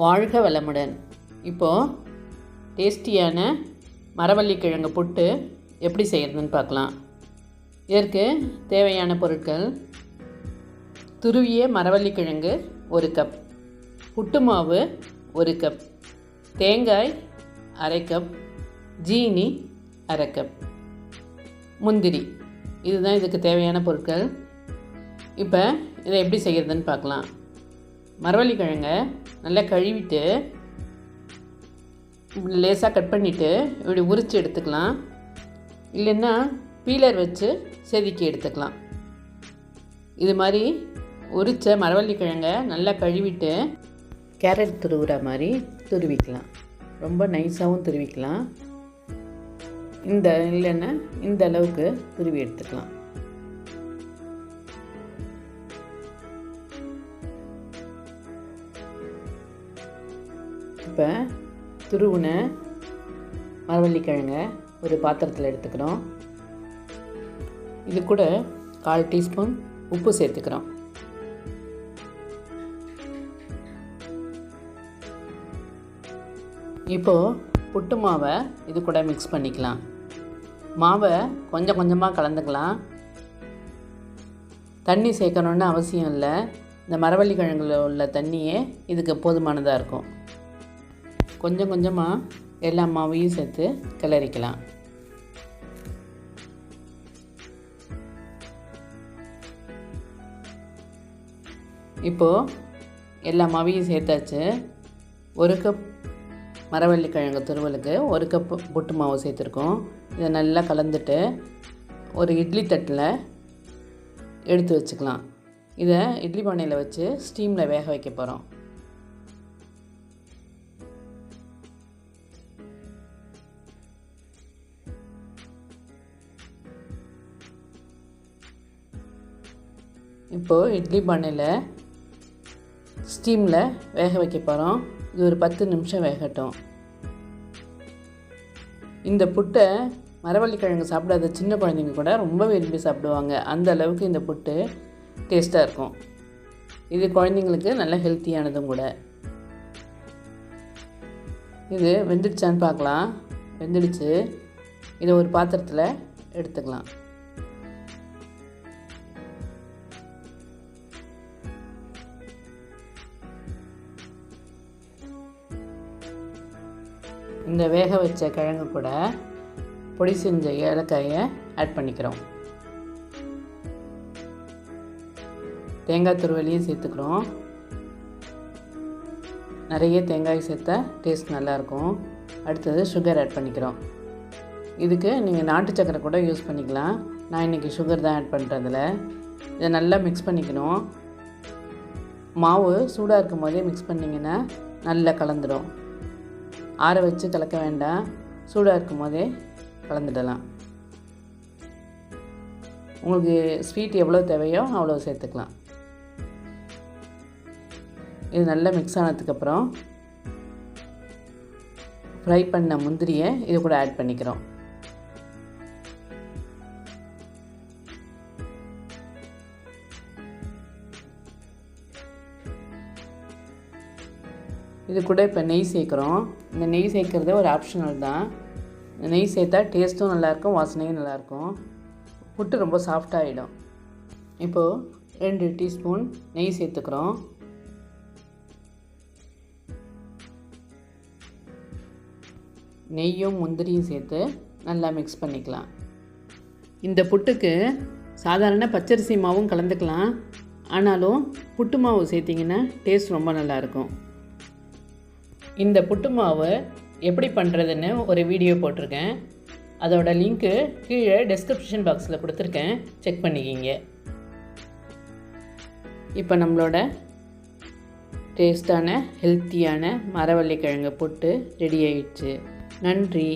வாழ்க வளமுடன். இப்போது டேஸ்டியான மரவள்ளிக்கிழங்கு புட்டு எப்படி செய்கிறதுன்னு பார்க்கலாம். இதற்கு தேவையான பொருட்கள் துருவிய மரவள்ளிக்கிழங்கு ஒரு கப் புட்டு மாவு ஒரு கப் தேங்காய் அரை கப் ஜீனி அரை கப் முந்திரி. இதுதான் இதுக்கு தேவையான பொருட்கள். இப்போ இதை எப்படி செய்கிறதுன்னு பார்க்கலாம். மரவள்ளிக்கிழங்கை நல்லா கழுவிட்டு இப்படி லேசாக கட் பண்ணிவிட்டு இப்படி உரித்து எடுத்துக்கலாம். இல்லைன்னா பீலர் வச்சு செதுக்கி எடுத்துக்கலாம். இது மாதிரி உரித்த மரவள்ளிக்கிழங்க நல்லா கழுவிட்டு கேரட் துருவுற மாதிரி துருவிக்கலாம். ரொம்ப நைஸாகவும் துருவிக்கலாம். இந்த இல்லைன்னா இந்த அளவுக்கு துருவி எடுத்துக்கலாம். இப்போ துருவுன மரவள்ளிக்கிழங்க ஒரு பாத்திரத்தில் எடுத்துக்கிறோம். இது கூட கால் டீஸ்பூன் உப்பு சேர்த்துக்கிறோம். இப்போது புட்டு மாவை இது கூட மிக்ஸ் பண்ணிக்கலாம். மாவை கொஞ்சம் கொஞ்சமாக கலந்துக்கலாம். தண்ணி சேர்க்கணுன்னு அவசியம் இல்லை. இந்த மரவள்ளி கிழங்குல உள்ள தண்ணியே இதுக்கு போதுமானதாக இருக்கும். கொஞ்சம் கொஞ்சமாக எல்லா மாவையும் சேர்த்து கிளறிக்கலாம். இப்போது எல்லா மாவையும் சேர்த்தாச்சு. ஒரு கப் மரவள்ளி கிழங்கு துருவலுக்கு ஒரு கப் புட்டு மாவு சேர்த்துருக்கோம். இதை நல்லா கலந்துட்டு ஒரு இட்லி தட்டில் எடுத்து வச்சுக்கலாம். இதை இட்லி பானையில் வச்சு ஸ்டீமில் வேக வைக்க போகிறோம் இப்போது இட்லி பானையில் ஸ்டீமில் வேக வைக்க போகிறோம் இது ஒரு பத்து நிமிஷம் வேகட்டும். இந்த புட்டை மரவள்ளிக்கிழங்கு சாப்பிடாத சின்ன குழந்தைங்க கூட ரொம்ப விரும்பி சாப்பிடுவாங்க. அந்த அளவுக்கு இந்த புட்டு டேஸ்ட்டாக இருக்கும். இது குழந்தைங்களுக்கு நல்ல ஹெல்த்தியானதும் கூட. இது வெந்துடுச்சான்னு பார்க்கலாம். வெந்துடுச்சு. இதை ஒரு பாத்திரத்தில் எடுத்துக்கலாம். இந்த வேக வச்ச கிழங்கு கூட பொடி செஞ்ச ஏலக்காயை ஆட் பண்ணிக்கிறோம். தேங்காய் துருவலையும் சேர்த்துக்கிறோம். நிறைய தேங்காய் சேர்த்தா டேஸ்ட் நல்லாயிருக்கும் அடுத்தது சுகர் ஆட் பண்ணிக்கிறோம். இதுக்கு நீங்கள் நாட்டு சக்கரை கூட யூஸ் பண்ணிக்கலாம். நான் இன்றைக்கி சுகர் தான் ஆட் பண்ணுறதில் இதை நல்லா மிக்ஸ் பண்ணிக்கணும். மாவு சூடாக இருக்கும் போதே மிக்ஸ் பண்ணிங்கன்னா நல்லா கலந்துடும் ஆற வச்சு கலக்க வேண்டாம். சூடாக இருக்கும் போதே கலந்துடலாம். உங்களுக்கு ஸ்வீட் எவ்வளோ தேவையோ அவ்வளோ சேர்த்துக்கலாம். இது நல்லா மிக்ஸ் ஆனதுக்கப்புறம் ஃப்ரை பண்ண முந்திரியை இது கூட ஆட் பண்ணிக்கிறோம். இது கூட இப்போ நெய் சேர்க்குறோம். இந்த நெய் சேர்க்குறது ஒரு ஆப்ஷனல் தான். இந்த நெய் சேர்த்தா டேஸ்ட்டும் நல்லாயிருக்கும் வாசனையும் நல்லாயிருக்கும். புட்டு ரொம்ப சாஃப்டாகிடும் இப்போது ரெண்டு டீஸ்பூன் நெய் சேர்த்துக்கிறோம். நெய்யும் முந்திரியும் சேர்த்து நல்லா மிக்ஸ் பண்ணிக்கலாம். இந்த புட்டுக்கு சாதாரண பச்சரிசி மாவும் கலந்துக்கலாம். ஆனாலும் புட்டு மாவு சேர்த்திங்கன்னா டேஸ்ட் ரொம்ப நல்லாயிருக்கும். இந்த புட்டு மாவு எப்படி பண்ணுறதுன்னு ஒரு வீடியோ போட்டிருக்கேன். அதோட லிங்க்கு கீழே டெஸ்கிரிப்ஷன் பாக்ஸில் கொடுத்துருக்கேன். செக் பண்ணிக்கிங்க. இப்போ நம்மளோட டேஸ்டான ஹெல்த்தியான மரவள்ளிக்கிழங்கு புட்டு ரெடி ஆயிடுச்சு. நன்றி.